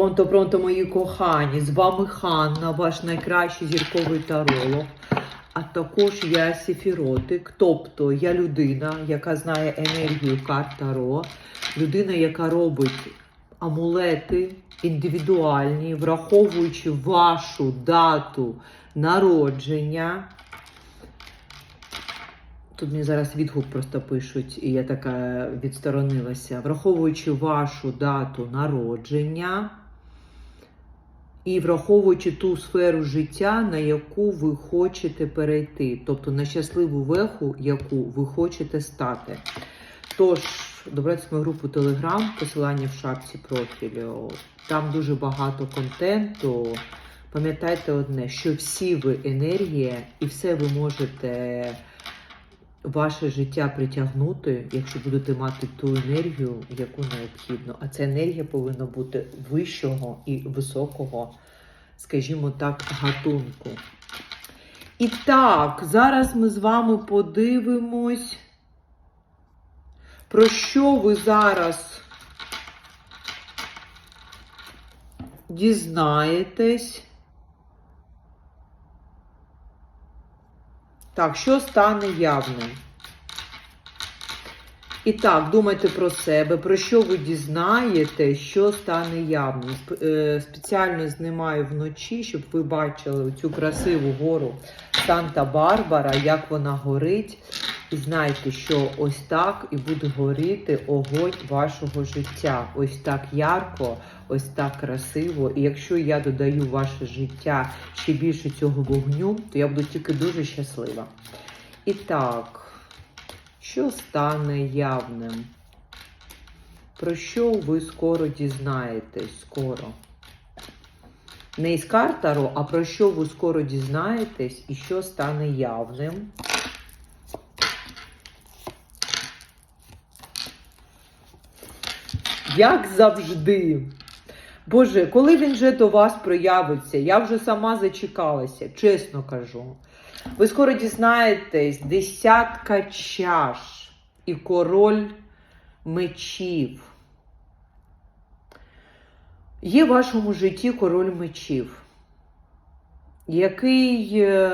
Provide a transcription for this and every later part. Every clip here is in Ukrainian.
Пронто, пронто, мої кохані, з вами Ханна, ваш найкращий зірковий таролог. А також я Сефіротик, тобто я людина, яка знає енергію карт Таро, людина, яка робить амулети індивідуальні, враховуючи вашу дату народження. Тут мені зараз відгук просто пишуть, і я така відсторонилася. Враховуючи вашу дату народження і враховуючи ту сферу життя, на яку ви хочете перейти, тобто на щасливу веху, яку ви хочете стати. Тож, добрайтесь в мою групу Telegram, посилання в шапці профілю. Там дуже багато контенту. Пам'ятайте одне, що всі ви енергія, і все ви можете ваше життя притягнути, якщо будете мати ту енергію, яку необхідно. А ця енергія повинна бути вищого і високого, скажімо так, гатунку. І так, зараз ми з вами подивимось, про що ви зараз дізнаєтесь. Так, що стане явним? І так, думайте про себе, про що ви дізнаєте, що стане явним. Е, Спеціально знімаю вночі, щоб ви бачили цю красиву гору Санта-Барбара, як вона горить. І знайте, що ось так і буде горіти огонь вашого життя. Ось так ярко, ось так красиво. І якщо я додаю ваше життя ще більше цього вогню, то я буду тільки дуже щаслива. І так, що стане явним? Про що ви скоро дізнаєтесь? Скоро. Не із карт Таро, а про що ви скоро дізнаєтесь і що стане явним? Як завжди. Боже, коли він вже до вас проявиться, я вже сама зачекалася, чесно кажу. Ви скоро дізнаєтесь десятка чаш і король мечів. Є в вашому житті король мечів, який е,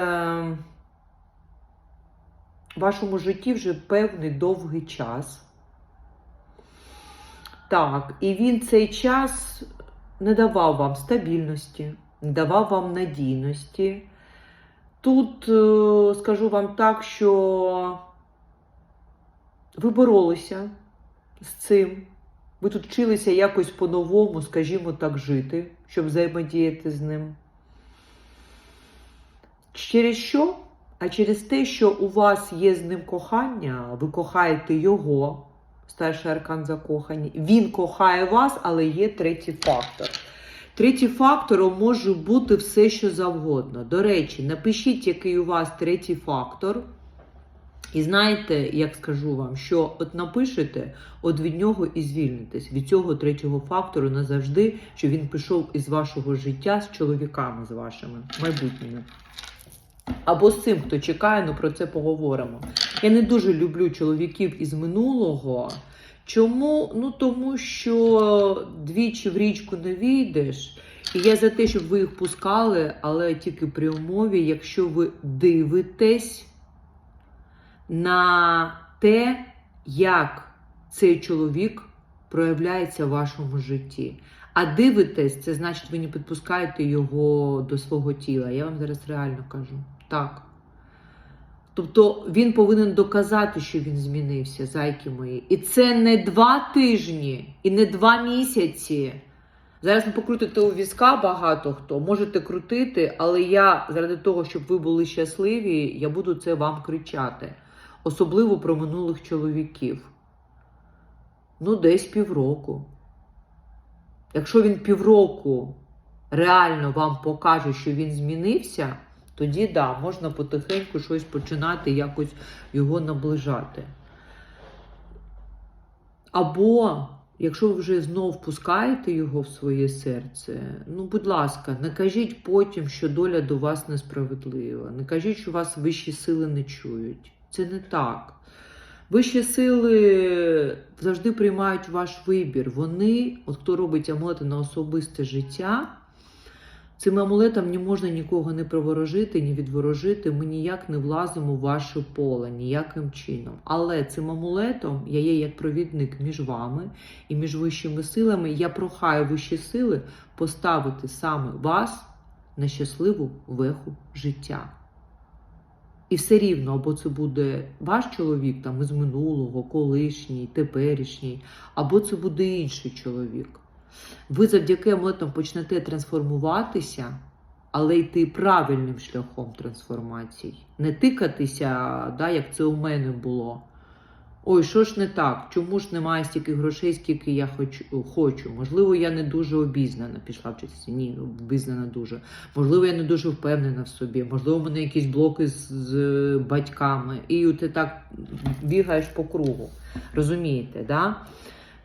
в вашому житті вже певний довгий час. Так, і він цей час не давав вам стабільності, не давав вам надійності. Тут е, скажу вам так, що ви боролися з цим. Ви тут вчилися якось по-новому, скажімо так, жити, щоб взаємодіяти з ним. Через що? А через те, що у вас є з ним кохання, ви кохаєте його, старший аркан закохані. Він кохає вас, але є третій фактор. Третій фактором може бути все, що завгодно. До речі, напишіть, який у вас третій фактор. І знаєте, як скажу вам, що от напишете, от від нього і звільнитесь, від цього третього фактору назавжди, що він пішов із вашого життя з чоловіками, з вашими майбутніми. Або з цим, хто чекає, ну про це поговоримо. Я не дуже люблю чоловіків із минулого. Чому? Ну тому що двічі в річку не війдеш. І я за те, щоб ви їх пускали, але тільки при умові, якщо ви дивитесь на те, як цей чоловік проявляється в вашому житті. А дивитесь, це значить, ви не підпускаєте його до свого тіла. Я вам зараз реально кажу. Так. Тобто він повинен доказати, що він змінився, зайки мої. І це не два тижні, і не два місяці. Зараз ви покрутите у візка багато хто, можете крутити, але я заради того, щоб ви були щасливі, я буду це вам кричати. Особливо про минулих чоловіків. Ну, десь півроку. Якщо він півроку реально вам покаже, що він змінився, тоді да, можна потихеньку щось починати, якось його наближати. Або, якщо ви вже знов впускаєте його в своє серце, ну, будь ласка, не кажіть потім, що доля до вас несправедлива. Не кажіть, що вас вищі сили не чують. Це не так. Вищі сили завжди приймають ваш вибір. Вони, от хто робить амулети на особисте життя, цим амулетом не можна нікого не приворожити, ні відворожити. Ми ніяк не влазимо в ваше поле, ніяким чином. Але цим амулетом я є як провідник між вами і між вищими силами. Я прохаю вищі сили поставити саме вас на щасливу веху життя. І все рівно, або це буде ваш чоловік там із минулого, колишній, теперішній, або це буде інший чоловік. Ви завдяки амулетам почнете трансформуватися, але йти правильним шляхом трансформації. Не тикатися, да, як це у мене було. Ой, що ж не так? Чому ж немає стільки грошей, скільки я хочу? Можливо, я не дуже обізнана пішла вчитися. Ні, обізнана дуже. Можливо, я не дуже впевнена в собі. Можливо, у мене якісь блоки з, з батьками. І ти так бігаєш по кругу. Розумієте, да?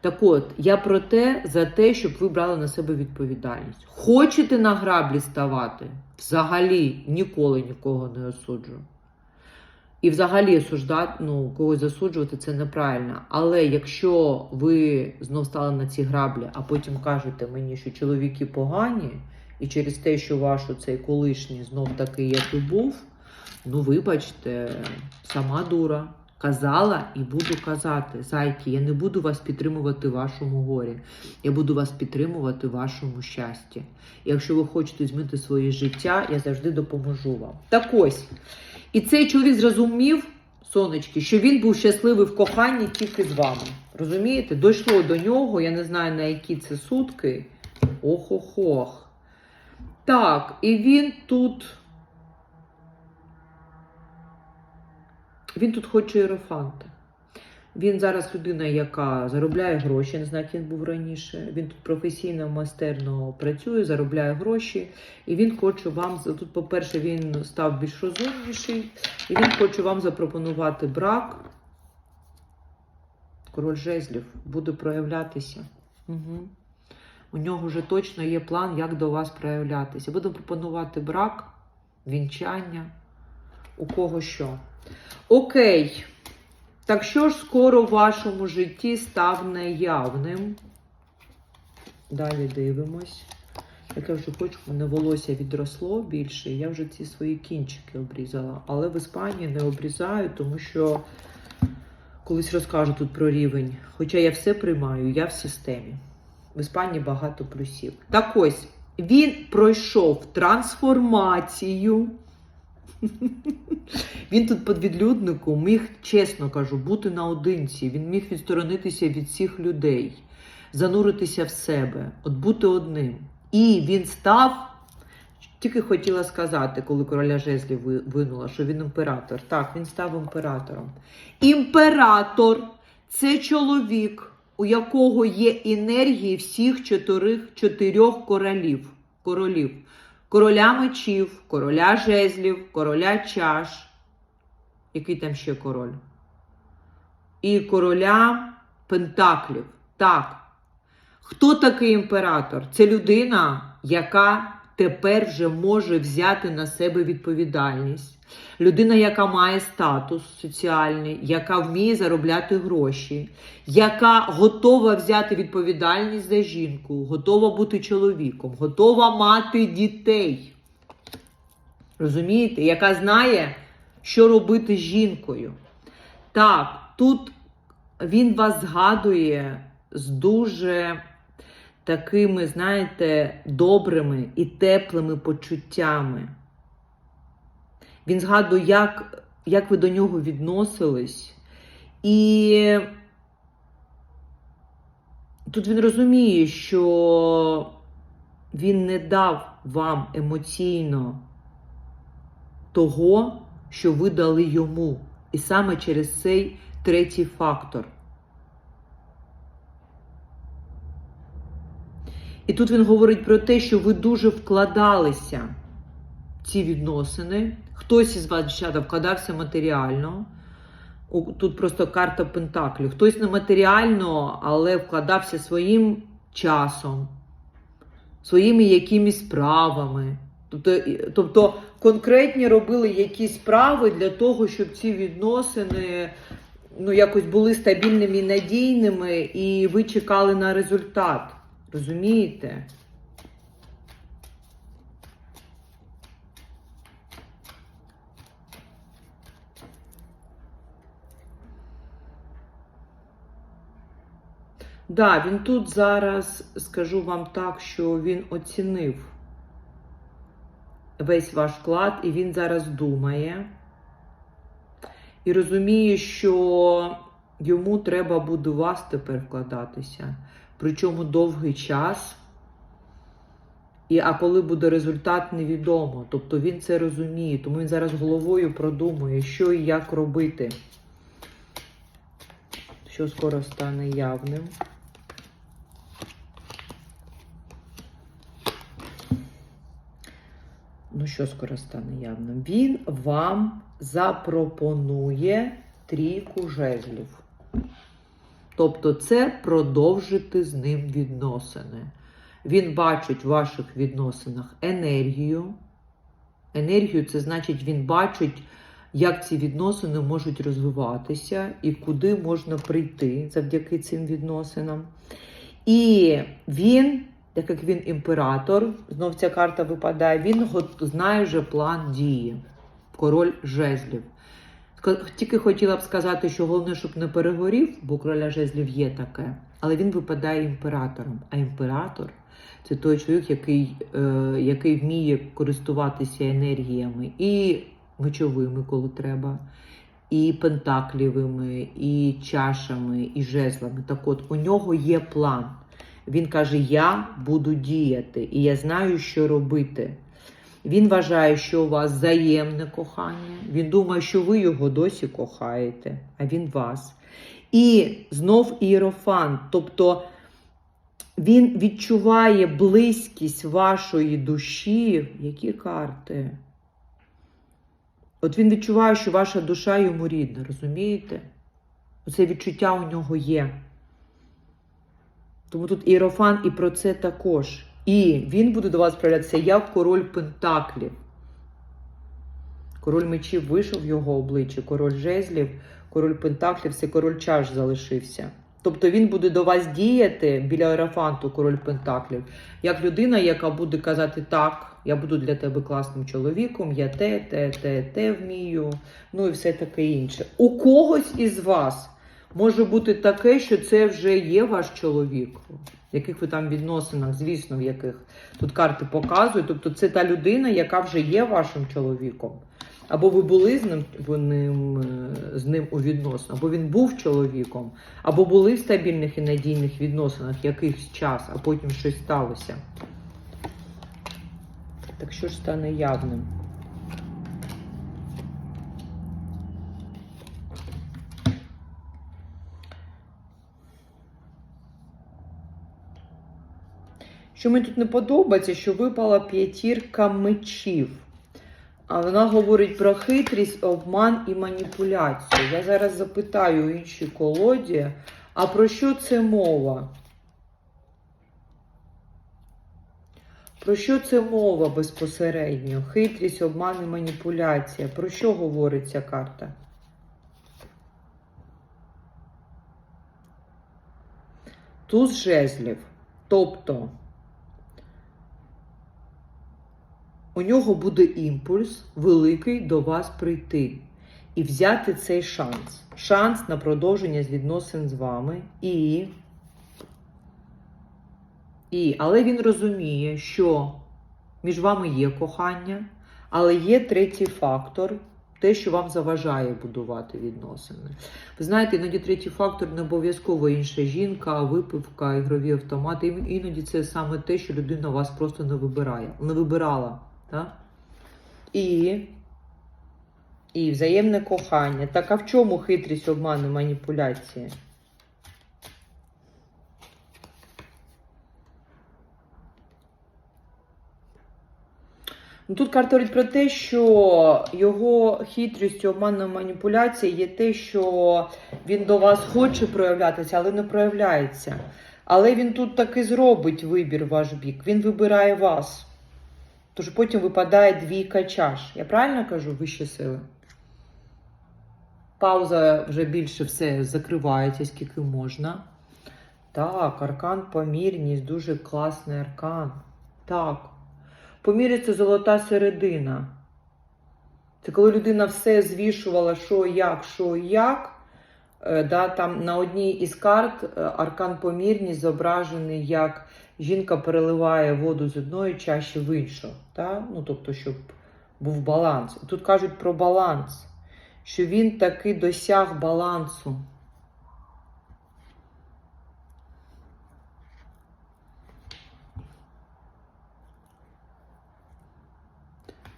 Так от, я про те, за те, щоб ви брали на себе відповідальність. Хочете на граблі ставати? Взагалі ніколи нікого не осуджую. І взагалі осуждати, ну, когось засуджувати це неправильно. Але якщо ви знов стали на ці граблі, а потім кажете мені, що чоловіки погані, і через те, що ваш цей колишній знов такий, як і був, ну вибачте, сама дура. Казала і буду казати, зайки, я не буду вас підтримувати в вашому горі. Я буду вас підтримувати в вашому щасті. Якщо ви хочете змінити своє життя, я завжди допоможу вам. Так ось. І цей чоловік зрозумів, сонечки, що він був щасливий в коханні тільки з вами. Розумієте? Дійшло до нього, я не знаю на які це сутки. Ох-ох-ох. Так, і він тут. Він тут хоче іерофанта. Він зараз людина, яка заробляє гроші. Не знаю, як він був раніше. Він тут професійно, майстерно працює, заробляє гроші. І він хоче вам тут, по-перше, він став більш розумніший, і він хоче вам запропонувати брак. Король жезлів буде проявлятися. Угу. У нього вже точно є план, як до вас проявлятися. Буде пропонувати брак, вінчання, у кого що. Окей. Так що ж скоро в вашому житті став явним? Далі дивимось. Як я вже хочу, мене волосся відросло більше, я вже ці свої кінчики обрізала. Але в Іспанії не обрізаю, тому що колись розкажу тут про рівень. Хоча я все приймаю, я в системі. В Іспанії багато плюсів. Так ось, він пройшов трансформацію. Він тут під відлюдником міг, чесно кажу, бути наодинці. Він міг відсторонитися від всіх людей, зануритися в себе, от бути одним. І він став, тільки хотіла сказати, коли короля жезлів винула, що він імператор. Так, він став імператором. Імператор це чоловік, у якого є енергії всіх чотирьох, чотирьох королів. королів. Короля мечів, короля жезлів, короля чаш. Який там ще король? І короля пентаклів. Так. Хто такий імператор? Це людина, яка тепер вже може взяти на себе відповідальність. Людина, яка має статус соціальний, яка вміє заробляти гроші, яка готова взяти відповідальність за жінку, готова бути чоловіком, готова мати дітей. Розумієте? Яка знає, що робити з жінкою. Так, тут він вас згадує з дуже такими, знаєте, добрими і теплими почуттями. Він згадує, як, як ви до нього відносились. І тут він розуміє, що він не дав вам емоційно того, що ви дали йому. І саме через цей третій фактор. І тут він говорить про те, що ви дуже вкладалися в ці відносини. Хтось із вас, дівчата, вкладався матеріально. Тут просто карта Пентаклів. Хтось не матеріально, але вкладався своїм часом, своїми якимись справами. Тобто, тобто конкретні робили якісь справи для того, щоб ці відносини ну, якось були стабільними і надійними, і ви чекали на результат. Розумієте? Да, він тут зараз, скажу вам так, що він оцінив весь ваш вклад, і він зараз думає. І розуміє, що йому треба буде вас тепер вкладатися. Причому довгий час. І, а коли буде результат, невідомо. Тобто він це розуміє, тому він зараз головою продумує, що і як робити. Що скоро стане явним. Ну, що скоро стане явним? Він вам запропонує трійку жезлів. Тобто, це продовжити з ним відносини. Він бачить в ваших відносинах енергію. Енергію це значить, він бачить, як ці відносини можуть розвиватися і куди можна прийти завдяки цим відносинам. І він, так як він імператор, знов ця карта випадає, він знає вже план дії. Король жезлів. Тільки хотіла б сказати, що головне, щоб не перегорів, бо короля жезлів є таке, але він випадає імператором. А імператор це той чоловік, який, е, який вміє користуватися енергіями і мечовими, коли треба, і пентаклівими, і чашами, і жезлами. Так от, у нього є план. Він каже: Я буду діяти, і я знаю, що робити. Він вважає, що у вас взаємне кохання. Він думає, що ви його досі кохаєте, а він вас. І знов іерофант. Тобто він відчуває близькість вашої душі. Які карти? От він відчуває, що ваша душа йому рідна, розумієте? Оце відчуття у нього є. Тому тут іерофан і про це також. І він буде до вас проявлятися як король Пентаклів. Король мечів вийшов в його обличчя, король жезлів, король Пентаклів це король чаш залишився. Тобто він буде до вас діяти біля Ерафанту, король Пентаклів, як людина, яка буде казати, так, я буду для тебе класним чоловіком, я те, те, те, те вмію, ну і все таке інше. У когось із вас може бути таке, що це вже є ваш чоловік, в яких ви там відносинах, звісно, в яких тут карти показують. Тобто це та людина, яка вже є вашим чоловіком. Або ви були з ним, ви ним, е, з ним у відносинах, або він був чоловіком, або були в стабільних і надійних відносинах якийсь час, а потім щось сталося. Так що ж стане явним? Що мені тут не подобається, що випала п'ятірка мечів. А вона говорить про хитрість, обман і маніпуляцію. Я зараз запитаю у іншій колоді, а про що це мова? Про що це мова безпосередньо? Хитрість, обман і маніпуляція. Про що говорить ця карта? Туз жезлів. Тобто у нього буде імпульс великий до вас прийти і взяти цей шанс. Шанс на продовження відносин з вами. І, і, але він розуміє, що між вами є кохання, але є третій фактор. Те, що вам заважає будувати відносини. Ви знаєте, іноді третій фактор не обов'язково інша жінка, випивка, ігрові автомати. Іноді це саме те, що людина вас просто не вибирає, не вибирала. Так? І, і взаємне кохання. Так а в чому хитрість, обман і маніпуляції? Ну, Тут карта говорить про те, що його хитрістю, обманом маніпуляції є те, що він до вас хоче проявлятися, але не проявляється. Але він тут таки зробить вибір ваш бік. Він вибирає вас. Тож потім випадає двійка чаш. Я правильно кажу вищі сили? Пауза вже більше все закривається, скільки можна. Так, аркан помірність, дуже класний аркан. Так. Помірність це золота середина. Це коли людина все звішувала, що як, що як. Е, Да, там на одній із карт е, аркан помірність зображений, як жінка переливає воду з одної чаші в іншу. Да? Ну, тобто, щоб був баланс. Тут кажуть про баланс, що він таки досяг балансу.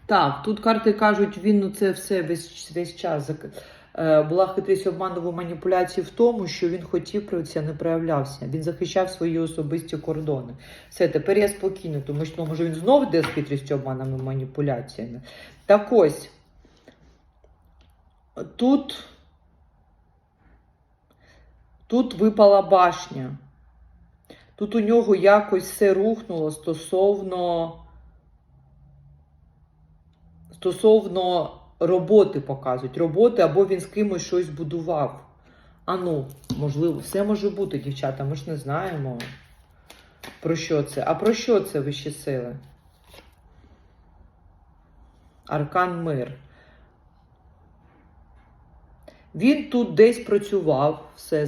Так, тут карти кажуть, він ну це все весь, весь час була хитрість обманову маніпуляції в тому, що він хотів про це не проявлявся. Він захищав свої особисті кордони. Все, тепер я спокійна, тому що ну, може він знов йде з хитрістю обманами маніпуляціями. Так ось тут, тут випала башня. Тут у нього якось все рухнуло стосовно стосовно роботи показують. Роботи або він з кимось щось будував. А ну, можливо, все може бути, дівчата, ми ж не знаємо. Про що це? А про що це вищі сили? Аркан мир. Він тут десь працював, все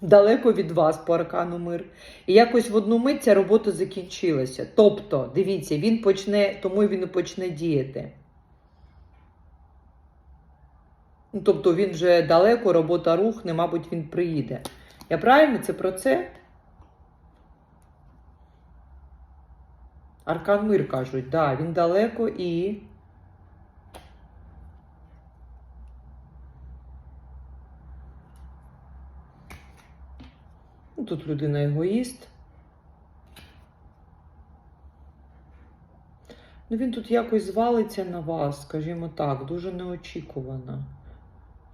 далеко від вас по аркану мир. І якось в одну мить ця робота закінчилася. Тобто, дивіться, він почне, тому він і почне діяти. Ну, тобто він вже далеко, робота рухне, мабуть, він приїде. Я правильно це про це? Аркан мир кажуть, да, він далеко і. Ну, Тут людина егоїст. Ну, він тут якось звалиться на вас, скажімо так, дуже неочікувано.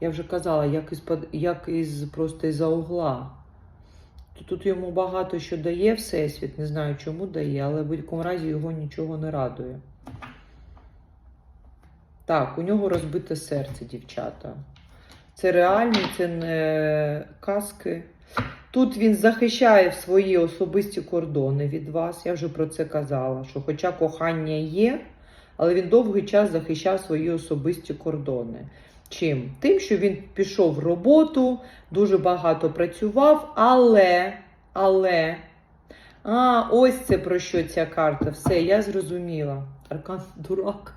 Я вже казала, як із як із просто із за угла. Тут, йому багато що дає Всесвіт, не знаю, чому дає, але в будь-якому разі його нічого не радує. Так, у нього розбите серце, дівчата. Це реальні, це не казки. Тут він захищає свої особисті кордони від вас. Я вже про це казала. Що, хоча кохання є, але він довгий час захищав свої особисті кордони. Чим? Тим, що він пішов в роботу, дуже багато працював, але, але. А, ось це про що ця карта. Все, я зрозуміла. Аркан дурак.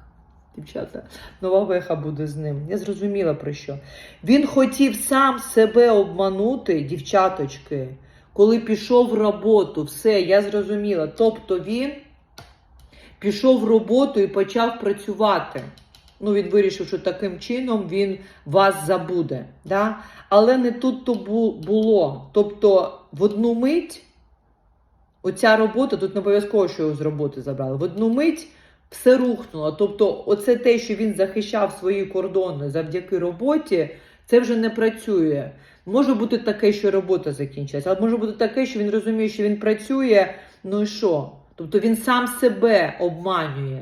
Дівчата, нова веха буде з ним. Я зрозуміла про що. Він хотів сам себе обманути, дівчаточки, коли пішов в роботу. Все, я зрозуміла. Тобто він пішов в роботу і почав працювати. Ну, він вирішив, що таким чином він вас забуде. Да? Але не тут то було. Тобто, в одну мить, оця робота, тут не обов'язково, що його з роботи забрали. В одну мить все рухнуло. Тобто, оце те, що він захищав свої кордони завдяки роботі, це вже не працює. Може бути таке, що робота закінчилася, а може бути таке, що він розуміє, що він працює, ну і що? Тобто він сам себе обманює.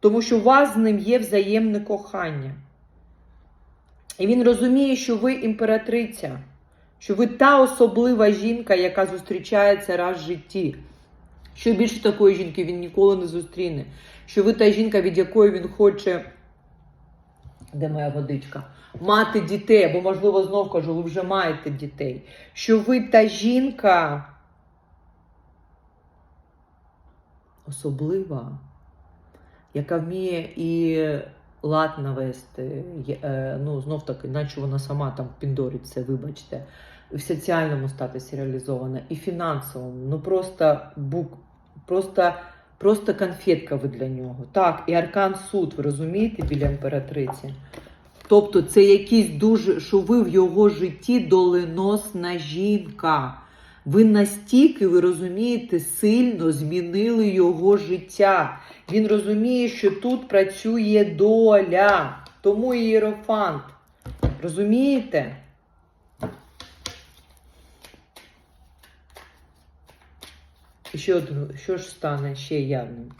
Тому що у вас з ним є взаємне кохання. І він розуміє, що ви імператриця, що ви та особлива жінка, яка зустрічається раз в житті. Що більше такої жінки він ніколи не зустріне. Що ви та жінка, від якої він хоче. Де моя водичка? Мати дітей, або, можливо, знов кажу, ви вже маєте дітей. Що ви та жінка особлива, яка вміє і лад навести. е, Ну, знов таки, наче вона сама там піндорить все, вибачте. В соціальному статусі реалізована, і фінансовому. Ну просто бук, просто, просто конфетка ви для нього. Так, і аркан суд, ви розумієте, біля імператриці. Тобто це якийсь дуже, що ви в його житті доленосна жінка. Ви настільки, ви розумієте, сильно змінили його життя. Він розуміє, що тут працює доля. Тому і іерофант. Розумієте? І ще що, що ж стане ще явним?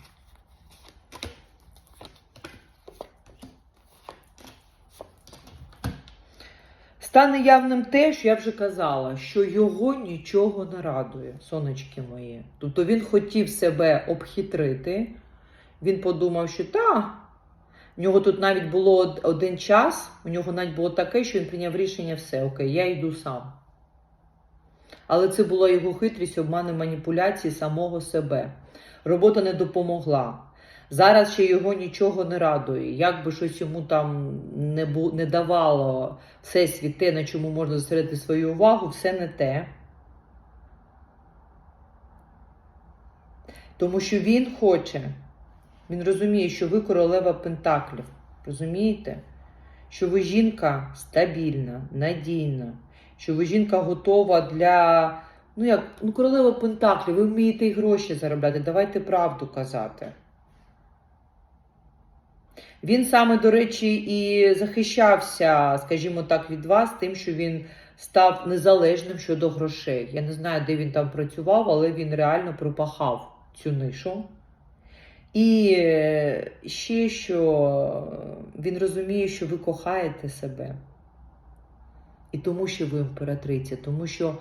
Стане явним те, що я вже казала, що його нічого не радує, сонечки мої. Тобто він хотів себе обхитрити. Він подумав, що та, в нього тут навіть було один час, у нього навіть було таке, що він прийняв рішення, все, окей, я йду сам. Але це була його хитрість, обмани маніпуляції самого себе. Робота не допомогла. Зараз ще його нічого не радує. Як би щось йому там не, бу, не давало всесвіт те, на чому можна зосередити свою увагу, все не те. Тому що він хоче, він розуміє, що ви королева Пентаклів. Розумієте? Що ви жінка стабільна, надійна, що ви жінка готова для. Ну, як ну, королева Пентаклів, ви вмієте і гроші заробляти. Давайте правду казати. Він саме, до речі, і захищався, скажімо так, від вас, тим, що він став незалежним щодо грошей. Я не знаю, де він там працював, але він реально пропахав цю нишу. І е, ще що він розуміє, що ви кохаєте себе. І тому, що ви імператриця, тому що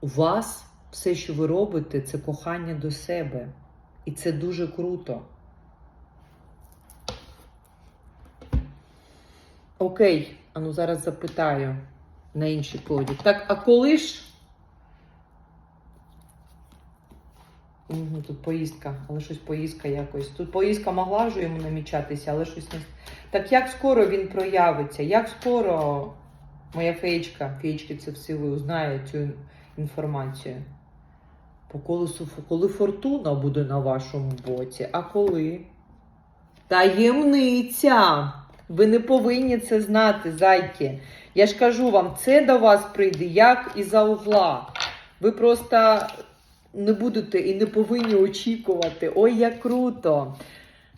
у вас все, що ви робите, це кохання до себе. І це дуже круто. Окей, а ну зараз запитаю на іншій колоді. Так, а коли ж. Угу, тут поїздка, але щось поїздка якось. Тут поїздка могла вже йому намічатися, але щось не. Так як скоро він проявиться? Як скоро моя феєчка, феєчки це всі ви узнає цю інформацію? По колесу, коли фортуна буде на вашому боці, а коли? Таємниця! Ви не повинні це знати, зайки. Я ж кажу вам, це до вас прийде як із-за угла. Ви просто не будете і не повинні очікувати. Ой, як круто!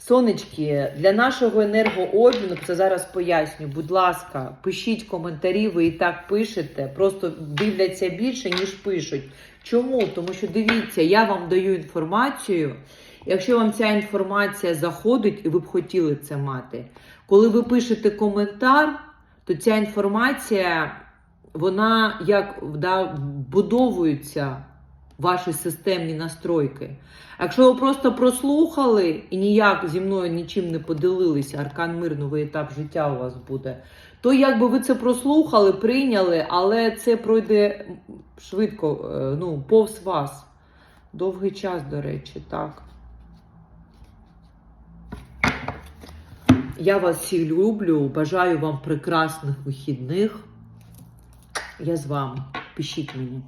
Сонечки, для нашого енергообміну, це зараз поясню, будь ласка, пишіть коментарі, ви і так пишете, просто дивляться більше, ніж пишуть. Чому? Тому що дивіться, я вам даю інформацію. Якщо вам ця інформація заходить і ви б хотіли це мати, коли ви пишете коментар, то ця інформація, вона як вбудовується в ваші системні настройки. Якщо ви просто прослухали і ніяк зі мною нічим не поділилися, аркан мир, новий етап життя у вас буде, то якби ви це прослухали, прийняли, але це пройде швидко, е, ну, повз вас. Довгий час, до речі, так. Я вас всіх люблю, бажаю вам прекрасних вихідних. Я з вами. Пишіть мені.